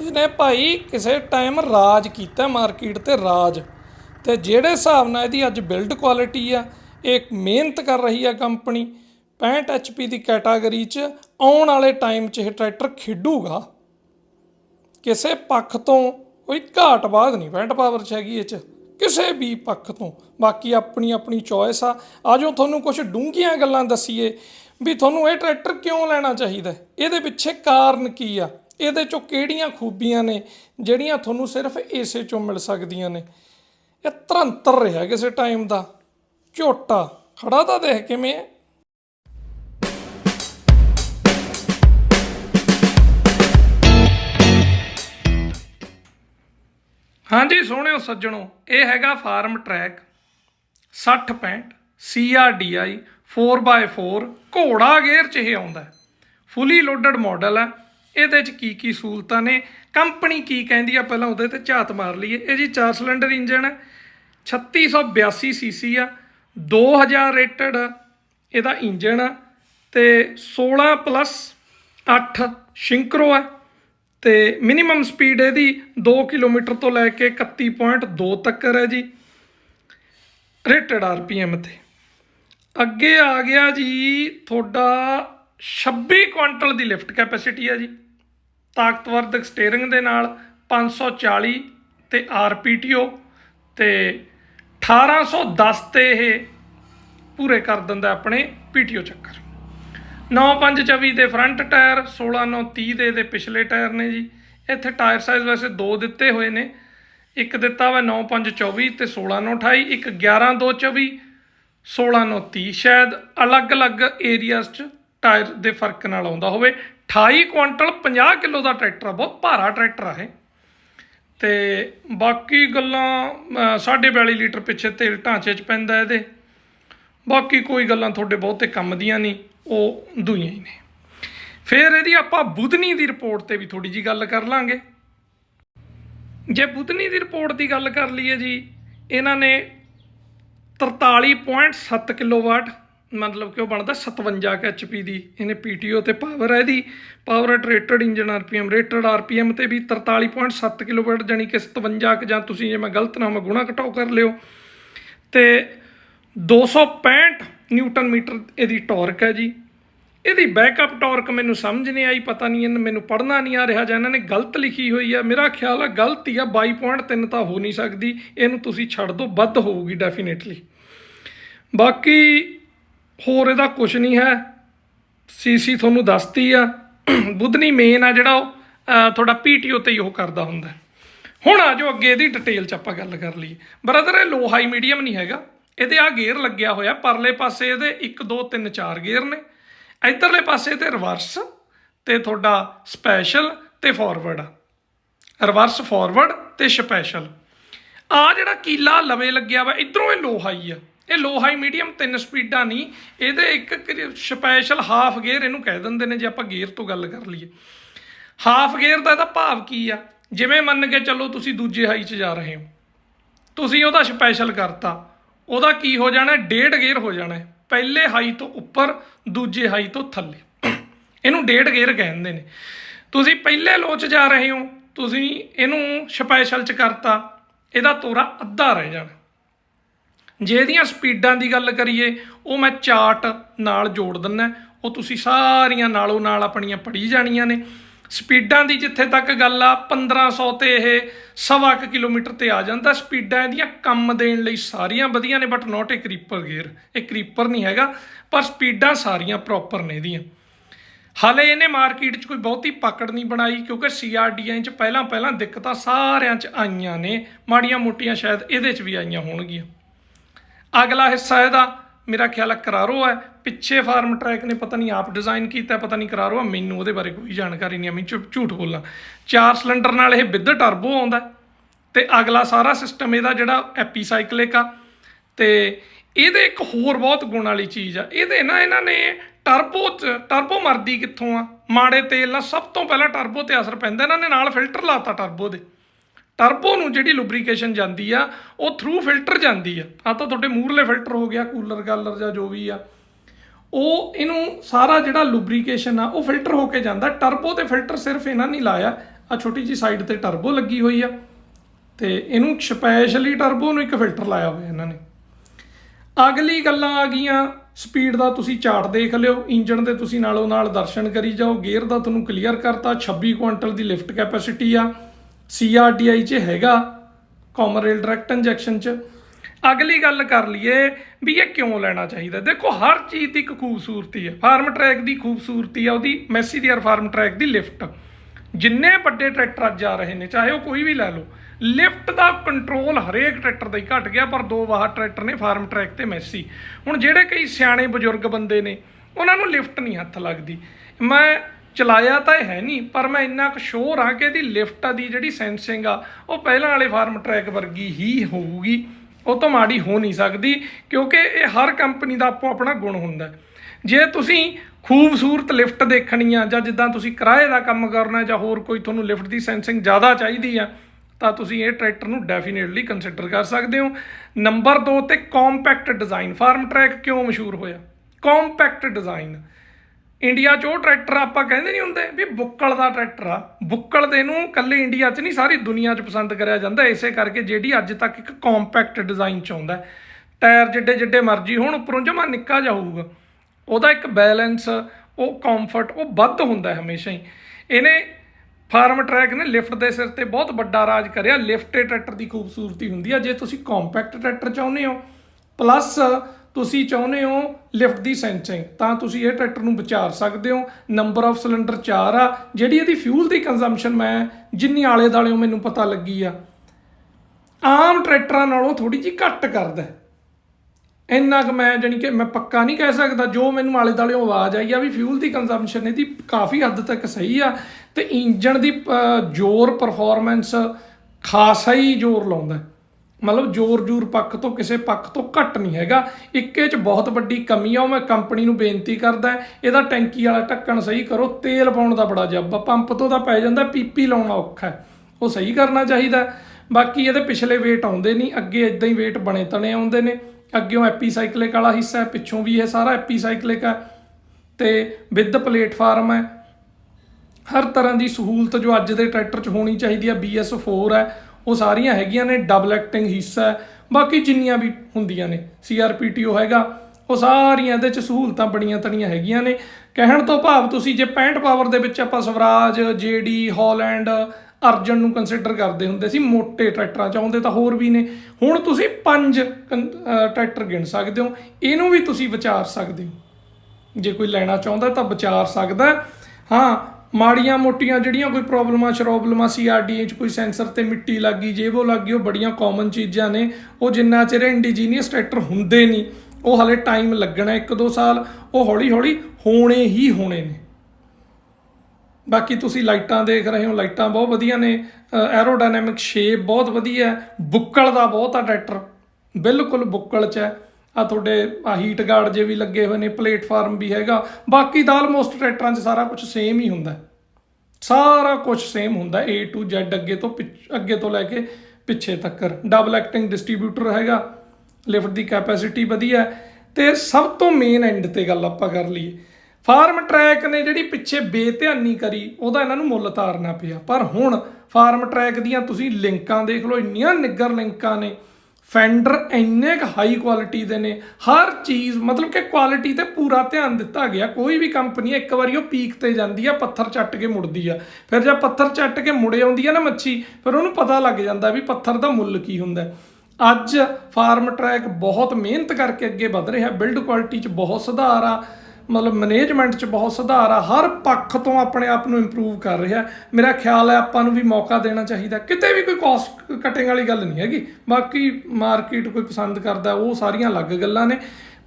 ਇਹਨੇ ਭਾਈ ਕਿਸੇ ਟਾਈਮ ਰਾਜ ਕੀਤਾ ਮਾਰਕੀਟ ਤੇ ਰਾਜ। ਤੇ ਜਿਹੜੇ ਹਿਸਾਬ ਨਾਲ ਇਹਦੀ ਅੱਜ ਬਿਲਡ ਕੁਆਲਿਟੀ ਆ, ਇਹ ਮਿਹਨਤ ਕਰ ਰਹੀ ਆ ਕੰਪਨੀ 65 HP ਦੀ ਕੈਟਾਗਰੀ 'ਚ ਆਉਣ ਵਾਲੇ ਟਾਈਮ 'ਚ ਇਹ ਟਰੈਕਟਰ ਖੇਡੂਗਾ। ਕਿਸੇ ਪੱਖ ਤੋਂ ਕੋਈ ਘਾਟ ਬਾਦ ਨਹੀਂ 65 ਪਾਵਰ 'ਚ ਹੈਗੀ ਇਹ 'ਚ। ਕਿਸੇ ਵੀ ਪੱਖ ਤੋਂ। ਬਾਕੀ ਆਪਣੀ ਆਪਣੀ ਚੋਇਸ ਆ। ਆਜੋ ਤੁਹਾਨੂੰ ਕੁਝ ਡੂੰਘੀਆਂ ਗੱਲਾਂ ਦਸੀਏ ਵੀ ਤੁਹਾਨੂੰ ਇਹ ਟਰੈਕਟਰ ਕਿਉਂ ਲੈਣਾ ਚਾਹੀਦਾ? ਇਹਦੇ ਪਿੱਛੇ ਕਾਰਨ ਕੀ ਆ? ਇਹਦੇ ਚੋਂ ਕਿਹੜੀਆਂ ਖੂਬੀਆਂ ਨੇ ਜਿਹੜੀਆਂ ਤੁਹਾਨੂੰ ਸਿਰਫ ਇਸੇ ਚੋਂ ਮਿਲ ਸਕਦੀਆਂ ਨੇ? ਇਹ ਤਰੰਤਰ ਰਿਹਾ ਕਿਸੇ ਟਾਈਮ ਦਾ। ਝੋਟਾ ਖੜਾ ਤਾਂ ਦੇਖ ਕਿਵੇਂ ਹੈ? ਹਾਂਜੀ ਸੋਹਣਿਓ ਸੱਜਣੋ, ਇਹ ਹੈਗਾ ਫਾਰਮ ਟਰੈਕ 60 65 CRDI 4x4 ਘੋੜਾ ਗੇਅਰ ਚ ਇਹ ਆਉਂਦਾ ਫੁੱਲੀ ਲੋਡਡ ਮਾਡਲ ਹੈ। ਇਹਦੇ ਚ ਕੀ ਕੀ ਸਹੂਲਤਾਂ ਨੇ? ਕੰਪਨੀ ਕੀ ਕਹਿੰਦੀ ਆ? ਪਹਿਲਾਂ ਉਹਦੇ ਤੇ ਝਾਤ ਮਾਰ ਲਈਏ। ਇਹ ਜੀ 4 ਸਿਲੰਡਰ ਇੰਜਨ ਹੈ 3682 ਸੀਸੀ ਆ 2000 ਰੇਟਡ ਇਹਦਾ ਇੰਜਨ ਆ, ਤੇ 16 ਪਲੱਸ 8 ਸ਼ਿੰਕਰੋ ਹੈ ਤੇ ਮਿਨੀਮਮ ਸਪੀਡ ਇਹਦੀ 2 ਕਿਲੋਮੀਟਰ ਤੋਂ ਲੈ ਕੇ 31.2 ਤੱਕ ਹੈ ਜੀ, ਰੇਟਡ ਆਰਪੀਐਮ ਤੇ। ਅੱਗੇ ਆ ਗਿਆ ਜੀ, ਤੁਹਾਡਾ 26 ਕੁਇੰਟਲ ਦੀ ਲਿਫਟ ਕੈਪੈਸਿਟੀ ਹੈ ਜੀ। ਤਾਕਤਵਰ ਸਟੀਅਰਿੰਗ ਦੇ ਨਾਲ 540 ਤੇ ਆਰਪੀਟੀਓ ਤੇ 1810 ਤੇ ਇਹ ਪੂਰੇ ਕਰ ਦਿੰਦਾ ਆਪਣੇ ਪੀਟੀਓ ਚੱਕਰ। 9524 ਦੇ ਫਰੰਟ ਟਾਇਰ 16930 ਦੇ ਦੇ ਪਿਛਲੇ ਟਾਇਰ ਨੇ ਜੀ। ਇੱਥੇ ਟਾਇਰ ਸਾਈਜ਼ ਵੈਸੇ ਦੋ ਦਿੱਤੇ ਹੋਏ ਨੇ। ਇੱਕ ਦਿੱਤਾ ਵਾ 9524 ਤੇ 16928 ਇੱਕ 11224 16930 ਸ਼ਾਇਦ ਅਲੱਗ-ਅਲੱਗ ਏਰੀਆਜ਼ 'ਚ ਟਾਇਰ ਦੇ ਫ਼ਰਕ ਨਾਲ ਆਉਂਦਾ ਹੋਵੇ। 28 ਕੁਇੰਟਲ 50 ਕਿਲੋ ਦਾ ਟਰੈਕਟਰ ਆ, ਬਹੁਤ ਭਾਰਾ ਟਰੈਕਟਰ ਆ ਇਹ। ਤੇ ਬਾਕੀ ਗੱਲਾਂ ਸਾਢੇ 42 ਲੀਟਰ ਪਿੱਛੇ ਤੇਲ ਢਾਂਚੇ 'ਚ ਪੈਂਦਾ ਇਹਦੇ। ਬਾਕੀ ਕੋਈ ਗੱਲਾਂ ਤੁਹਾਡੇ ਬਹੁਤੇ ਕੰਮ ਦੀਆਂ ਨਹੀਂ, ਉਹ ਦੂਈਆਂ ਹੀ ਨੇ। ਫਿਰ ਇਹਦੀ ਆਪਾਂ ਬੁਧਨੀ ਦੀ ਰਿਪੋਰਟ ਤੇ ਵੀ ਥੋੜੀ ਜੀ ਗੱਲ ਕਰ ਲਾਂਗੇ। ਜੇ ਬੁਧਨੀ ਦੀ ਰਿਪੋਰਟ ਦੀ ਗੱਲ ਕਰ ਲਈਏ ਜੀ, ਇਹਨਾਂ ਨੇ 43.7 ਕਿਲੋਵਾਟ ਮਤਲਬ ਕਿ ਉਹ ਬਣਦਾ 57 ਐਚਪੀ ਦੀ, ਇਹਨੇ ਪੀਟੀਓ ਤੇ ਪਾਵਰ ਹੈ ਇਹਦੀ। Power at rated engine RPM rated RPM ਤੇ ਵੀ 43.7 ਕਿਲੋਵਾਟ ਜਾਨੀ ਕਿ 57 ਕੁ ਜਾਂ ਤੁਸੀਂ ਜੇ ਮੈਂ ਗਲਤ ਨਾ ਮੈਂ ਗੁਣਾ ਘਟਾਓ ਕਰ ਲਿਓ। ਤੇ 265 ਨਿਊਟਨ ਮੀਟਰ ਇਹਦੀ ਟਾਰਕ ਹੈ ਜੀ। ਇਹਦੀ ਬੈਕਅਪ ਟਾਰਕ ਮੈਨੂੰ ਸਮਝ ਨਹੀਂ ਆਈ, ਪਤਾ ਨਹੀਂ ਇਹਨ ਮੈਨੂੰ ਪੜਨਾ ਨਹੀਂ ਆ ਰਿਹਾ ਜਾਂ ਇਹਨਾਂ ਨੇ ਗਲਤ ਲਿਖੀ ਹੋਈ ਆ। ਮੇਰਾ ਖਿਆਲ ਆ ਗਲਤ ਹੀ ਆ 22.3 ਤਾਂ ਹੋ ਨਹੀਂ ਸਕਦੀ। ਇਹਨੂੰ ਤੁਸੀਂ ਛੱਡ ਦਿਓ ਵੱਧ ਹੋਊਗੀ ਡੈਫੀਨੇਟਲੀ ਬਾਕੀ ਹੋਰ ਇਹਦਾ ਕੁਝ ਨਹੀਂ ਹੈ। ਸੀਸੀ ਤੁਹਾਨੂੰ ਦੱਸਤੀ ਆ। ਬੁੱਧਨੀ ਮੇਨ ਆ ਜਿਹੜਾ ਉਹ ਅਹ, ਤੁਹਾਡਾ ਪੀਟੀਓ ਤੇ ਹੀ ਉਹ ਕਰਦਾ ਹੁੰਦਾ। ਹੁਣ ਆ ਜੋ ਅੱਗੇ ਇਹਦੀ ਡਿਟੇਲ ਚ ਆਪਾਂ ਗੱਲ ਕਰ ਲਈਏ। ਬ੍ਰਦਰ ਇਹ ਲੋ ਹਾਈ ਮੀਡੀਅਮ ਨਹੀਂ ਹੈਗਾ। ਇਹਦੇ ਆ ਗੇਅਰ ਲੱਗਿਆ ਹੋਇਆ। ਪਰਲੇ ਪਾਸੇ ਇਹਦੇ 1 2 3 4 ਗੇਅਰ ਨੇ। ਇਧਰਲੇ ਪਾਸੇ ਤੇ ਰਿਵਰਸ ਤੇ ਤੁਹਾਡਾ ਸਪੈਸ਼ਲ ਤੇ ਫਾਰਵਰਡ ਆ। ਰਿਵਰਸ ਫਾਰਵਰਡ ਤੇ ਸਪੈਸ਼ਲ ਆ ਜਿਹੜਾ ਕੀਲਾ ਲਵੇ ਲੱਗਿਆ ਵਾ ਇਧਰੋਂ ਇਹ ਲੋ ਹਾਈ ਆ। ਇਹ ਲੋ ਹਾਈ ਮੀਡੀਅਮ ਤਿੰਨ ਸਪੀਡਾਂ ਨਹੀਂ। ਇਹਦੇ ਇੱਕ ਸਪੈਸ਼ਲ ਹਾਫ ਗੇਅਰ ਇਹਨੂੰ ਕਹਿ ਦਿੰਦੇ ਨੇ ਜੇ ਆਪਾਂ ਗੇਅਰ ਤੋਂ ਗੱਲ ਕਰ ਲਈਏ। ਹਾਫ ਗੇਅਰ ਦਾ ਇਹਦਾ ਭਾਵ ਕੀ ਆ? ਜਿਵੇਂ ਮੰਨ ਕੇ ਚੱਲੋ ਤੁਸੀਂ ਦੂਜੇ ਹਾਈ 'ਚ ਜਾ ਰਹੇ ਹੋ। ਤੁਸੀਂ ਉਹਦਾ ਸਪੈਸ਼ਲ ਕਰਤਾ। ਉਹਦਾ ਕੀ ਹੋ ਜਾਣਾ? ਡੇਢ ਗੇਅਰ ਹੋ ਜਾਣਾ। ਪਹਿਲੇ ਹਾਈ ਤੋਂ ਉੱਪਰ, ਦੂਜੇ ਹਾਈ ਤੋਂ ਥੱਲੇ। ਇਹਨੂੰ ਡੇਢ ਗੇਅਰ ਕਹਿੰਦੇ ਨੇ। ਤੁਸੀਂ ਪਹਿਲੇ ਲੋ 'ਚ ਜਾ ਰਹੇ ਹੋ। ਤੁਸੀਂ ਇਹਨੂੰ ਸਪੈਸ਼ਲ 'ਚ ਕਰਤਾ। ਇਹਦਾ ਤੋਰਾ ਅੱਧਾ ਰਹਿ ਜਾਣਾ। ਜੇ ਇਹਦੀਆਂ ਸਪੀਡਾਂ ਦੀ ਗੱਲ ਕਰੀਏ, ਉਹ ਮੈਂ ਚਾਰਟ ਨਾਲ ਜੋੜ ਦਿੰਨਾ ਉਹ ਤੁਸੀਂ ਸਾਰੀਆਂ ਨਾਲੋਂ ਨਾਲ ਆਪਣੀਆਂ ਪੜੀ ਜਾਣੀਆਂ ਨੇ। ਸਪੀਡਾਂ ਦੀ ਜਿੱਥੇ ਤੱਕ ਗੱਲ ਆ 1500 ਤੇ ਇਹ ਸਵਾ ਕੁ ਕਿਲੋਮੀਟਰ ਤੇ ਆ ਜਾਂਦਾ। ਸਪੀਡਾਂ ਇਹਦੀਆਂ ਕੰਮ ਦੇਣ ਲਈ ਸਾਰੀਆਂ ਵਧੀਆ ਨੇ but not a creeper gear ਇਹ ਕ੍ਰੀਪਰ ਨਹੀਂ ਹੈਗਾ, ਪਰ ਸਪੀਡਾਂ ਸਾਰੀਆਂ ਪ੍ਰੋਪਰ ਨੇ ਇਹਦੀਆਂ। ਹਾਲੇ ਇਹਨੇ ਮਾਰਕੀਟ 'ਚ ਕੋਈ ਬਹੁਤੀ ਪਕੜ ਨਹੀਂ ਬਣਾਈ, ਕਿਉਂਕਿ ਸੀਆਰਡੀਆਈ 'ਚ ਪਹਿਲਾਂ ਪਹਿਲਾਂ ਦਿੱਕਤਾਂ ਸਾਰਿਆਂ 'ਚ ਆਈਆਂ ਨੇ। ਮਾੜੀਆਂ ਮੋਟੀਆਂ ਸ਼ਾਇਦ ਇਹਦੇ 'ਚ ਵੀ ਆਈਆਂ ਹੋਣਗੀਆਂ। ਅਗਲਾ ਹਿੱਸਾ ਇਹਦਾ ਮੇਰਾ ਖਿਆਲ ਹੈ ਕਰਾਰੋ ਹੈ ਪਿੱਛੇ ਫਾਰਮ ਟਰੈਕ ਨੇ ਪਤਾ ਨਹੀਂ ਆਪ ਡਿਜ਼ਾਈਨ ਕੀਤਾ ਪਤਾ ਨਹੀਂ ਕਰਾਰੋ ਹੈ ਮੈਨੂੰ ਉਹਦੇ ਬਾਰੇ ਕੋਈ ਜਾਣਕਾਰੀ ਨਹੀਂ ਹੈ, ਮੈਂ ਝੂ- ਝੂਠ ਬੋਲਾਂ। ਚਾਰ ਸਿਲੰਡਰ ਨਾਲ ਇਹ ਵਿਦ ਟਰਬੋ ਆਉਂਦਾ ਹੈ ਤੇ ਅਗਲਾ ਸਾਰਾ ਸਿਸਟਮ ਇਹਦਾ ਜਿਹੜਾ ਐਪੀਸਾਈਕਲਿਕ ਆ। ਤੇ ਇਹਦੇ ਇੱਕ ਹੋਰ ਬਹੁਤ ਗੁਣ ਵਾਲੀ ਚੀਜ਼ ਆ ਇਹਦੇ ਨਾ ਇਹਨਾਂ ਨੇ ਟਰਬੋ ਚ ਟਰਬੋ ਮਰਦੀ ਕਿੱਥੋਂ ਆ? ਮਾੜੇ ਤੇਲ ਨਾਲ ਸਭ ਤੋਂ ਪਹਿਲਾਂ ਟਰਬੋ ਤੇ ਅਸਰ ਪੈਂਦਾ ਇਹਨਾਂ ਨੇ ਨਾਲ ਫਿਲਟਰ ਲਾਤਾ ਟਰਬੋ ਦੇ। ਟਰਬੋ ਨੂੰ ਜਿਹੜੀ ਲੁਬਰੀਕੇਸ਼ਨ ਜਾਂਦੀ ਆ, ਉਹ ਥਰੂ ਫਿਲਟਰ ਜਾਂਦੀ ਆ। ਆ ਤਾਂ ਤੁਹਾਡੇ ਮੂਹਰਲੇ ਫਿਲਟਰ ਹੋ ਗਿਆ ਕੂਲਰ ਗਾਲਰ ਜਾਂ ਜੋ ਵੀ ਆ। ਉਹ ਇਹਨੂੰ ਸਾਰਾ ਜਿਹੜਾ ਲੁਬਰੀਕੇਸ਼ਨ ਆ, ਉਹ ਫਿਲਟਰ ਹੋ ਕੇ ਜਾਂਦਾ। ਟਰਬੋ ਤੇ ਫਿਲਟਰ ਸਿਰਫ ਇਹਨਾਂ ਨਹੀਂ ਲਾਇਆ। ਆ ਛੋਟੀ ਜੀ ਸਾਈਡ ਤੇ ਟਰਬੋ ਲੱਗੀ ਹੋਈ ਆ। ਤੇ ਇਹਨੂੰ ਸਪੈਸ਼ਲੀ ਟਰਬੋ ਨੂੰ ਇੱਕ ਫਿਲਟਰ ਲਾਇਆ ਹੋਇਆ ਇਹਨਾਂ ਨੇ। ਅਗਲੀ ਗੱਲਾਂ ਆ ਗਈਆਂ। ਸਪੀਡ ਦਾ ਤੁਸੀਂ ਚਾਰਟ ਦੇਖ ਲਿਓ। ਇੰਜਨ ਦੇ ਤੁਸੀਂ ਨਾਲੋਂ ਨਾਲ ਦਰਸ਼ਨ ਕਰੀ ਜਾਓ। ਗੇਅਰ ਦਾ ਤੁਹਾਨੂੰ ਕਲੀਅਰ ਕਰਤਾ। 26 ਕੁਇੰਟਲ ਦੀ ਲਿਫਟ ਕੈਪੈਸਿਟੀ ਆ। CRDI 'ਚ ਹੈਗਾ ਕਾਮਨ ਡਾਇਰੈਕਟ ਇੰਜੈਕਸ਼ਨ 'ਚ। ਅਗਲੀ ਗੱਲ ਕਰ ਲਈਏ ਵੀ ਇਹ ਕਿਉਂ ਲੈਣਾ ਚਾਹੀਦਾ? ਦੇਖੋ, ਹਰ ਚੀਜ਼ ਦੀ ਇੱਕ ਖੂਬਸੂਰਤੀ ਹੈ। ਫਾਰਮ ਟਰੈਕ ਦੀ ਖੂਬਸੂਰਤੀ ਆ, ਉਹਦੀ ਮੈਸੀ ਦੀ ਫਾਰਮ ਟਰੈਕ ਦੀ ਲਿਫਟ। ਜਿੰਨੇ ਵੱਡੇ ਟਰੈਕਟਰ ਅੱਜ ਆ ਰਹੇ ਨੇ, ਚਾਹੇ ਉਹ ਕੋਈ ਵੀ ਲੈ ਲਓ, ਲਿਫਟ ਦਾ ਕੰਟਰੋਲ ਹਰੇਕ ਟਰੈਕਟਰ ਦਾ ਹੀ ਘਟ ਗਿਆ, ਪਰ ਦੋ ਵਾਹ ਟਰੈਕਟਰ ਨੇ ਫਾਰਮ ਟਰੈਕ ਤੇ ਮੈਸੀ। ਹੁਣ ਜਿਹੜੇ ਕਈ ਸਿਆਣੇ ਬਜ਼ੁਰਗ ਬੰਦੇ ਨੇ, ਉਹਨਾਂ ਨੂੰ ਲਿਫਟ ਨਹੀਂ ਹੱਥ ਲੱਗਦੀ। ਮੈਂ ਚਲਾਇਆ ਤਾਂ ਇਹ ਹੈ ਨਹੀਂ, ਪਰ ਮੈਂ ਇੰਨਾ ਕੁ ਸ਼ੋਰ ਹਾਂ ਕਿ ਇਹਦੀ ਲਿਫਟ ਦੀ ਜਿਹੜੀ ਸੈਂਸਿੰਗ ਆ, ਉਹ ਪਹਿਲਾਂ ਵਾਲੇ ਫਾਰਮ ਟਰੈਕ ਵਰਗੀ ਹੀ ਹੋਊਗੀ। ਉਹ ਤੋਂ ਮਾੜੀ ਹੋ ਨਹੀਂ ਸਕਦੀ, ਕਿਉਂਕਿ ਇਹ ਹਰ ਕੰਪਨੀ ਦਾ ਆਪੋ ਆਪਣਾ ਗੁਣ ਹੁੰਦਾ ਜੇ ਤੁਸੀਂ ਖੂਬਸੂਰਤ ਲਿਫਟ ਦੇਖਣੀ ਆ, ਜਾਂ ਜਿੱਦਾਂ ਤੁਸੀਂ ਕਿਰਾਏ ਦਾ ਕੰਮ ਕਰਨਾ ਜਾਂ ਹੋਰ ਕੋਈ ਤੁਹਾਨੂੰ ਲਿਫਟ ਦੀ ਸੈਂਸਿੰਗ ਜ਼ਿਆਦਾ ਚਾਹੀਦੀ ਆ, ਤਾਂ ਤੁਸੀਂ ਇਹ ਟਰੈਕਟਰ ਨੂੰ ਡੈਫੀਨੇਟਲੀ ਕੰਸੀਡਰ ਕਰ ਸਕਦੇ ਹੋ। ਨੰਬਰ 2 ਤੇ ਕੰਪੈਕਟ ਡਿਜ਼ਾਈਨ ਫਾਰਮ ਟਰੈਕ ਕਿਉਂ ਮਸ਼ਹੂਰ ਹੋਇਆ? ਕੰਪੈਕਟ ਡਿਜ਼ਾਈਨ ਇੰਡੀਆ 'ਚ ਉਹ ਟਰੈਕਟਰ ਆਪਾਂ ਕਹਿੰਦੇ ਨਹੀਂ ਹੁੰਦੇ ਵੀ ਬੁੱਕਲ ਦਾ ਟਰੈਕਟਰ ਆ। ਬੁੱਕਲ ਦੇ ਨੂੰ ਕੱਲੇ ਇੰਡੀਆ 'ਚ ਨਹੀਂ, ਸਾਰੀ ਦੁਨੀਆ 'ਚ ਪਸੰਦ ਕਰਿਆ ਜਾਂਦਾ। ਇਸੇ ਕਰਕੇ ਜਿਹੜੀ ਅੱਜ ਤੱਕ ਇੱਕ ਕੰਪੈਕਟ ਡਿਜ਼ਾਈਨ 'ਚ ਆਉਂਦਾ ਟਾਇਰ ਜਿੱਡੇ ਜਿੱਡੇ ਮਰਜ਼ੀ ਹੋਣ, ਉੱਪਰੋਂ ਜਮਾ ਨਿੱਕਾ ਜਿਹਾ ਹੋਊਗਾ। ਉਹਦਾ ਇੱਕ ਬੈਲੈਂਸ ਉਹ ਕੰਫਰਟ ਉਹ ਵੱਧ ਹੁੰਦਾ ਹਮੇਸ਼ਾ ਹੀ। ਇਹਨੇ ਫਾਰਮ ਟਰੈਕ ਨੇ ਲਿਫਟ ਦੇ ਸਿਰ ਤੇ ਬਹੁਤ ਵੱਡਾ ਰਾਜ ਕਰਿਆ। ਲਿਫਟੇ ਟਰੈਕਟਰ ਦੀ ਖੂਬਸੂਰਤੀ ਹੁੰਦੀ ਆ। ਜੇ ਤੁਸੀਂ ਕੰਪੈਕਟ ਟਰੈਕਟਰ ਚਾਹੁੰਦੇ ਹੋ ਪਲੱਸ ਤੁਸੀਂ ਚਾਹੁੰਦੇ ਹੋ ਲਿਫਟ ਦੀ ਸੈਂਸਿੰਗ ਤਾਂ ਤੁਸੀਂ ਇਹ ਟਰੈਕਟਰ ਨੂੰ ਵਿਚਾਰ ਸਕਦੇ ਹੋ। ਨੰਬਰ ਆਫ ਸਿਲੰਡਰ 4 ਆ। ਜਿਹੜੀ ਇਹਦੀ ਫਿਊਲ ਦੀ ਕੰਜ਼ੰਪਸ਼ਨ ਮੈਂ ਜਿੰਨੀ ਆਲੇ ਦਾਲਿਓ ਮੈਨੂੰ ਪਤਾ ਲੱਗੀ ਆ। ਆਮ ਟਰੈਕਟਰਾਂ ਨਾਲੋਂ ਥੋੜੀ ਜਿਹੀ ਘੱਟ ਕਰਦਾ। ਇੰਨਾ ਕੁ ਮੈਂ ਜਾਣੀ ਕਿ ਮੈਂ ਪੱਕਾ ਨਹੀਂ ਕਹਿ ਸਕਦਾ ਜੋ ਮੈਨੂੰ ਆਲੇ ਦਾਲਿਓਂ ਆਵਾਜ਼ ਆਈ ਆ ਵੀ ਫਿਊਲ ਦੀ ਕੰਜ਼ੰਪਸ਼ਨ ਇਹਦੀ ਕਾਫੀ ਹੱਦ ਤੱਕ ਸਹੀ ਆ ਤੇ ਇੰਜਨ ਦੀ ਅ, ਜ਼ੋਰ ਪਰਫਾਰਮੈਂਸ ਖਾਸਾ ਹੀ ਜ਼ੋਰ ਲਾਉਂਦਾ। ਮਤਲਬ ਜ਼ੋਰ ਜੂਰ ਪੱਖ ਤੋਂ ਕਿਸੇ ਪੱਖ ਤੋਂ ਘੱਟ ਨਹੀਂ ਹੈਗਾ। ਇੱਕੇ ਚ ਬਹੁਤ ਵੱਡੀ ਕਮੀ ਆ, ਉਹ ਮੈਂ ਕੰਪਨੀ ਨੂੰ ਬੇਨਤੀ ਕਰਦਾ ਇਹਦਾ ਟੈਂਕੀ ਵਾਲਾ ਢੱਕਣ ਸਹੀ ਕਰੋ, ਤੇਲ ਪਾਉਣ ਦਾ ਬੜਾ ਜੱਬ ਪੰਪ ਤੋਂ ਤਾਂ ਪੈ ਜਾਂਦਾ, ਪੀਪੀ ਲਾਉਣਾ ਔਖਾ ਹੈ, ਉਹ ਸਹੀ ਕਰਨਾ ਚਾਹੀਦਾ ਬਾਕੀ ਇਹਦੇ ਪਿਛਲੇ weight ਆਉਂਦੇ ਨਹੀਂ, ਅੱਗੇ ਇਦਾਂ ਹੀ weight ਬਣੇ ਤਣੇ ਆਉਂਦੇ ਨੇ ਅੱਗੇੋਂ ਐਪੀਸਾਈਕਲਿਕ ਵਾਲਾ ਹਿੱਸਾ ਹੈ, ਪਿੱਛੋਂ ਵੀ ਇਹ ਸਾਰਾ ਐਪੀਸਾਈਕਲਿਕ ਹੈ, ਤੇ ਵਿਦ ਪਲੇਟਫਾਰਮ ਹੈ। ਹਰ ਤਰ੍ਹਾਂ ਦੀ ਸਹੂਲਤ ਜੋ ਅੱਜ ਦੇ ਟਰੈਕਟਰ 'ਚ ਹੋਣੀ ਚਾਹੀਦੀ ਹੈ BS4 ਹੈ ਉਹ ਸਾਰੀਆਂ ਹੈਗੀਆਂ ਨੇ ਡਬਲ ਐਕਟਿੰਗ ਹਿੱਸਾ ਬਾਕੀ ਜਿੰਨੀਆਂ ਵੀ ਹੁੰਦੀਆਂ ਨੇ CRPTO ਹੈਗਾ, ਉਹ ਸਾਰੀਆਂ ਇਹਦੇ 'ਚ ਸਹੂਲਤਾਂ ਬੜੀਆਂ ਤੜੀਆਂ ਹੈਗੀਆਂ ਨੇ। ਕਹਿਣ ਤੋਂ ਭਾਵ ਤੁਸੀਂ ਜੇ 65 ਪਾਵਰ ਦੇ ਵਿੱਚ ਆਪਾਂ ਸਵਰਾਜ JD ਹਾਲੈਂਡ ਅਰਜਨ ਨੂੰ ਕੰਸੀਡਰ ਕਰਦੇ ਹੁੰਦੇ ਸੀ ਮੋٹے ਟਰੈਕਟਰਾਂ ਚ, ਆਉਂਦੇ ਤਾਂ ਹੋਰ ਵੀ ਨੇ। ਹੁਣ ਤੁਸੀਂ ਪੰਜ ਕੰ- ਟਰੈਕਟਰ ਗਿਣ ਸਕਦੇ ਹੋ, ਇਹਨੂੰ ਵੀ ਤੁਸੀਂ ਵਿਚਾਰ ਸਕਦੇ ਹੋ। ਜੇ ਕੋਈ ਲੈਣਾ ਚਾਹੁੰਦਾ ਤਾਂ ਵਿਚਾਰ ਸਕਦਾ ਹਾਂ ਮਾੜੀਆਂ ਮੋਟੀਆਂ ਜਿਹੜੀਆਂ ਕੋਈ ਪ੍ਰੋਬਲਮਾਂ, ਸ਼ਰੋਬਲਮਾਂ ਸੀਆਰਡੀਏ ਚ ਕੋਈ ਸੈਂਸਰ ਤੇ ਮਿੱਟੀ ਲੱਗ ਗਈ, ਜੇਬੋ ਲੱਗ ਗਈ, ਉਹ ਬੜੀਆਂ ਕਾਮਨ ਚੀਜ਼ਾਂ ਨੇ। ਉਹ ਜਿੰਨਾ ਚਿਰ ਇੰਡੀਜੀਨੀਅਸ ਟਰੈਕਟਰ ਹੁੰਦੇ ਨਹੀਂ, ਉਹ ਹਲੇ ਟਾਈਮ ਲੱਗਣਾ ਇੱਕ ਦੋ ਸਾਲ, ਉਹ ਹੌਲੀ ਹੌਲੀ ਹੋਣੇ ਹੀ ਹੋਣੇ ਨੇ। ਬਾਕੀ ਤੁਸੀਂ ਲਾਈਟਾਂ ਦੇਖ ਰਹੇ ਹੋ, ਲਾਈਟਾਂ ਬਹੁਤ ਵਧੀਆ ਨੇ ਐਰੋਡਾਇਨਾਮਿਕ ਸ਼ੇਪ ਬਹੁਤ ਵਧੀਆ ਹੈ, ਬੁੱਕਲ ਦਾ ਬਹੁਤ ਆ ਟਰੈਕਟਰ, ਬਿਲਕੁਲ ਬੁੱਕਲ ਚ ਹੈ। ਆ ਤੁਹਾਡੇ ਆ ਹੀਟ ਗਾਰਡ ਜੇ ਵੀ ਲੱਗੇ ਹੋਏ ਨੇ ਪਲੇਟਫਾਰਮ ਵੀ ਹੈਗਾ। ਬਾਕੀ ਤਾਂ ਆਲਮੋਸਟ ਟਰੈਕਟਰਾਂ 'ਚ ਸਾਰਾ ਕੁਝ ਸੇਮ ਹੀ ਹੁੰਦਾ। ਸਾਰਾ ਕੁਝ ਸੇਮ ਹੁੰਦਾ, A to Z ਅੱਗੇ ਤੋਂ ਪਿੱਛ- ਅੱਗੇ ਤੋਂ ਲੈ ਕੇ ਪਿੱਛੇ ਤੱਕ ਡਬਲ ਐਕਟਿੰਗ ਡਿਸਟ੍ਰੀਬਿਊਟਰ ਹੈਗਾ ਲਿਫਟ ਦੀ ਕੈਪੈਸਿਟੀ ਵਧੀਆ ਹੈ। ਤੇ ਸਭ ਤੋਂ ਮੇਨ ਐਂਡ ਤੇ ਗੱਲ ਆਪਾਂ ਕਰ ਲਈਏ। ਫਾਰਮ ਟਰੈਕ ਨੇ ਜਿਹੜੀ ਪਿੱਛੇ ਬੇਧਿਆਨੀ ਕਰੀ, ਉਹਦਾ ਇਹਨਾਂ ਨੂੰ ਮੁੱਲ ਤਾਰਨਾ ਪਿਆ। ਪਰ ਹੁਣ ਫਾਰਮ ਟਰੈਕ ਦੀਆਂ ਤੁਸੀਂ ਲਿੰਕਾਂ ਦੇਖ ਲਓ, ਇੰਨੀਆਂ ਨਿੱਗਰ ਲਿੰਕਾਂ ਨੇ। ਫੈਂਡਰ ਇੰਨੇ ਕੁ ਹਾਈ ਕੁਆਲਿਟੀ ਦੇ ਨੇ, ਹਰ ਚੀਜ਼, ਮਤਲਬ ਕਿ ਕੁਆਲਿਟੀ ਤੇ ਪੂਰਾ ਧਿਆਨ ਦਿੱਤਾ ਗਿਆ। ਕੋਈ ਵੀ ਕੰਪਨੀ ਇੱਕ ਵਾਰੀ ਉਹ ਪੀਕ ਤੇ ਜਾਂਦੀ ਆ, ਪੱਥਰ ਚੱਟ ਕੇ ਮੁੜਦੀ ਆ। ਫਿਰ ਜਦ ਪੱਥਰ ਚੱਟ ਕੇ ਮੁੜੇ ਆਉਂਦੀ ਆ ਨਾ ਮੱਛੀ, ਫਿਰ ਉਹਨੂੰ ਪਤਾ ਲੱਗ ਜਾਂਦਾ ਵੀ ਪੱਥਰ ਦਾ ਮੁੱਲ ਕੀ ਹੁੰਦਾ। ਅੱਜ ਫਾਰਮ ਟਰੈਕ ਬਹੁਤ ਮਿਹਨਤ ਕਰਕੇ ਅੱਗੇ ਵਧ ਰਿਹਾ ਬਿਲਡ ਕੁਆਲਿਟੀ 'ਚ ਬਹੁਤ ਸੁਧਾਰ ਆ। ਮਤਲਬ ਮੈਨੇਜਮੈਂਟ 'ਚ ਬਹੁਤ ਸੁਧਾਰ ਆ, ਹਰ ਪੱਖ ਤੋਂ ਆਪਣੇ ਆਪ ਨੂੰ ਇੰਪਰੂਵ ਕਰ ਰਿਹਾ। ਮੇਰਾ ਖਿਆਲ ਹੈ ਆਪਾਂ ਨੂੰ ਵੀ ਮੌਕਾ ਦੇਣਾ ਚਾਹੀਦਾ। ਕਿਤੇ ਵੀ ਕੋਈ ਕਾਸਟ ਕਟਿੰਗ ਵਾਲੀ ਗੱਲ ਨਹੀਂ ਹੈਗੀ। ਬਾਕੀ ਮਾਰਕੀਟ ਕੋਈ ਪਸੰਦ ਕਰਦਾ, ਉਹ ਸਾਰੀਆਂ ਅਲੱਗ ਗੱਲਾਂ ਨੇ।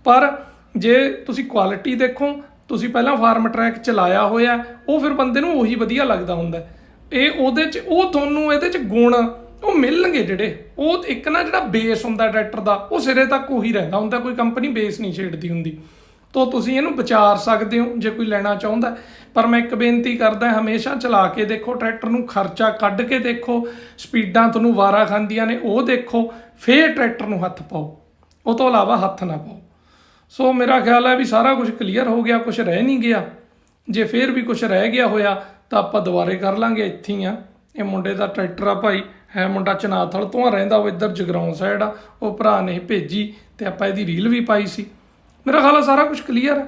ਪਰ ਜੇ ਤੁਸੀਂ ਕੁਆਲਿਟੀ ਦੇਖੋ, ਤੁਸੀਂ ਪਹਿਲਾਂ ਫਾਰਮ ਟਰੈਕ ਚਲਾਇਆ ਹੋਇਆ, ਉਹ ਫਿਰ ਬੰਦੇ ਨੂੰ ਉਹੀ ਵਧੀਆ ਲੱਗਦਾ ਹੁੰਦਾ। ਇਹ ਉਹਦੇ 'ਚ, ਉਹ ਤੁਹਾਨੂੰ ਇਹਦੇ 'ਚ ਗੁਣ ਉਹ ਮਿਲਣਗੇ ਜਿਹੜੇ। ਉਹ ਇੱਕ ਨਾ ਜਿਹੜਾ ਬੇਸ ਹੁੰਦਾ ਟਰੈਕਟਰ ਦਾ, ਉਹ ਸਿਰੇ ਤੱਕ ਉਹੀ ਰਹਿੰਦਾ ਹੁੰਦਾ, ਕੋਈ ਕੰਪਨੀ ਬੇਸ ਨਹੀਂ ਛੇੜਦੀ ਹੁੰਦੀ। ਤੋ ਤੁਸੀਂ ਇਹਨੂੰ ਵਿਚਾਰ ਸਕਦੇ ਹੋ ਜੇ ਕੋਈ ਲੈਣਾ ਚਾਹੁੰਦਾ ਪਰ ਮੈਂ ਇੱਕ ਬੇਨਤੀ ਕਰਦਾ ਹਮੇਸ਼ਾ ਚਲਾ ਕੇ ਦੇਖੋ ਟਰੈਕਟਰ ਨੂੰ ਖਰਚਾ ਕੱਢ ਕੇ ਦੇਖੋ ਸਪੀਡਾਂ ਤੁਹਾਨੂੰ ਵਾਰਾ ਖਾਂਦੀਆਂ ਨੇ ਉਹ ਦੇਖੋ ਫੇਰ ਟਰੈਕਟਰ ਨੂੰ ਹੱਥ ਪਾਓ। ਉਹ ਤੋਂ ਇਲਾਵਾ ਹੱਥ ਨਾ ਪਾਓ। ਸੋ ਮੇਰਾ ਖਿਆਲ ਹੈ ਵੀ ਸਾਰਾ ਕੁਝ ਕਲੀਅਰ ਹੋ ਗਿਆ ਕੁਝ ਰਹਿ ਨਹੀਂ ਗਿਆ। ਜੇ ਫੇਰ ਵੀ ਕੁਝ ਰਹਿ ਗਿਆ ਹੋਇਆ ਤਾਂ ਆਪਾਂ ਦੁਬਾਰੇ ਕਰ ਲਾਂਗੇ ਇੱਥੇ ਹੀ ਆ। ਇਹ ਮੁੰਡੇ ਦਾ ਟਰੈਕਟਰ ਆ ਭਾਈ ਹੈ ਮੁੰਡਾ ਚਨਾਥਲ ਤੋਂ ਆ, ਰਹਿੰਦਾ ਉਹ ਇੱਧਰ ਜਗਰਾਉਂ ਸਾਈਡ ਆ। ਉਹ ਭਰਾ ਨੇ ਭੇਜੀ ਤੇ ਆਪਾਂ ਇਹਦੀ ਰੀਲ ਵੀ ਪਾਈ ਸੀ। ਮੇਰਾ ਖਿਆਲ ਆ ਸਾਰਾ ਕੁਝ ਕਲੀਅਰ ਹੈ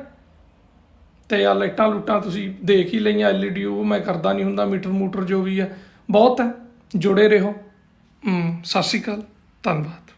ਤੇ ਆ ਲਾਈਟਾਂ ਲੂਟਾਂ ਤੁਸੀਂ ਦੇਖ ਹੀ ਲਈਆਂ ਐਲਈਡੀ ਉਹ ਮੈਂ ਕਰਦਾ ਨਹੀਂ ਹੁੰਦਾ, ਮੀਟਰ ਮੂਟਰ ਜੋ ਵੀ ਹੈ ਬਹੁਤ ਹੈ ਜੁੜੇ ਰਹੋ। ਸਤਿ ਸ਼੍ਰੀ ਅਕਾਲ, ਧੰਨਵਾਦ।